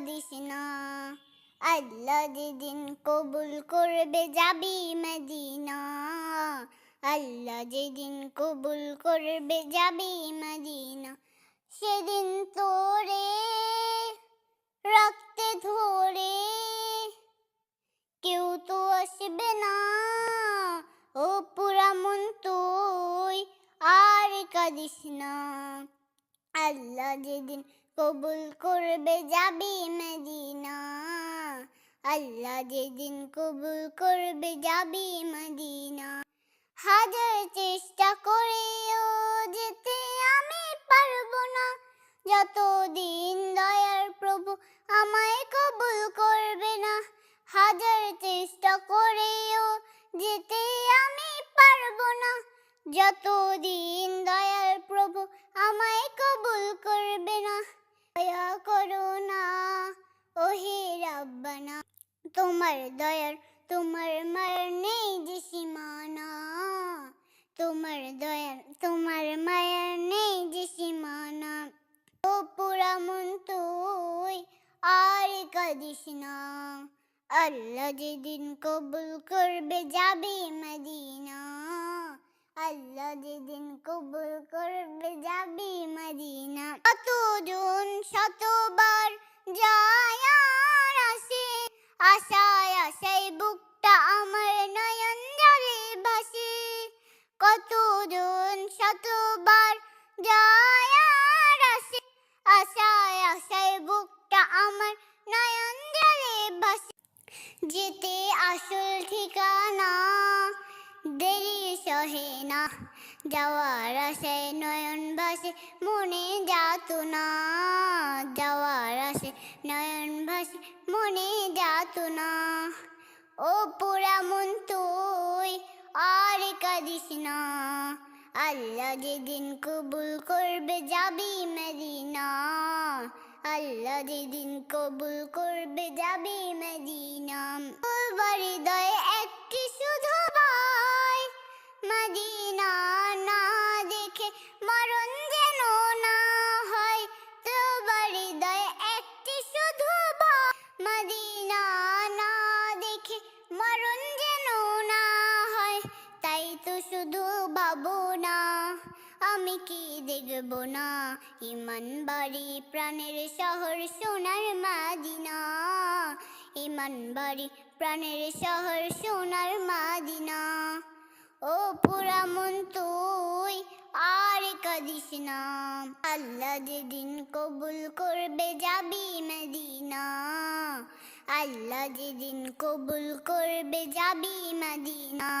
কাঁদিস না আল্লাহ যেদিন কবুল করবে যাবি মদিনা। আল্লাহ যেদিন কবুল করবে যাবি মদিনা। সেদিন তোরে রাখতে ধরে কেউ তো আসবে না। ও পুরা মন তুই আর কাঁদিস না। আল্লাহ যেদিন কবুল করবে যাবি মদিনা। আল্লাহ যেদিন কবুল করবে যাবি মদিনা। হাজার চেষ্টা করেও যেতে আমি পারব না। যতদিন দয়ার প্রভু আমায় কবুল করবে না, হাজার চেষ্টা করেও যেতে আমি পারব না। যতদিন দয়ার প্রভু আমায় তোমার দয়ার, তোমার মার নেই যে সীমানা। তোমার দয়ার, তোমার মায়ার নেই যে সীমানা। ও পুরা মন তুই, আর কাঁদিস না। আল্লাহ যেদিন কবুল করবে যাবে মদিনা। আল্লাহ যেদিন কবুল করবে যাবে মদিনা। কতজন শতবার যায় শতবার যায় আসে, আশায় আশায় বুকটা আমার নয়ন জলে ভাসে। যেতে আসল ঠিকানা দেরি সহে না, যাওয়ার আশায় নয়ন ভাসে, মনে যাত না। যাওয়ার আশে নয়ন ভাসে, মনে যাত না। ও পুরা মন তুই, আর কাঁদিস না। আল্লাহ যেদিন কবুল করবে যাবি মদিনা। আল্লাহ যেদিন কবুল করবে যাবি মদিনা। হৃদয়ে শুধু ভাবো না, আমি কি দেখব না? ইমান বাড়ি প্রাণের শহর সোনার মাদিনা। ইমান বাড়ি প্রাণের শহর সোনার মাদিনা। ও পুরা মন তুই, আর কাঁদিস না। আল্লাহ যেদিন কবুল করবে যাবি মদিনা। আল্লাহ যেদিন কবুল করবে যাবি মদিনা।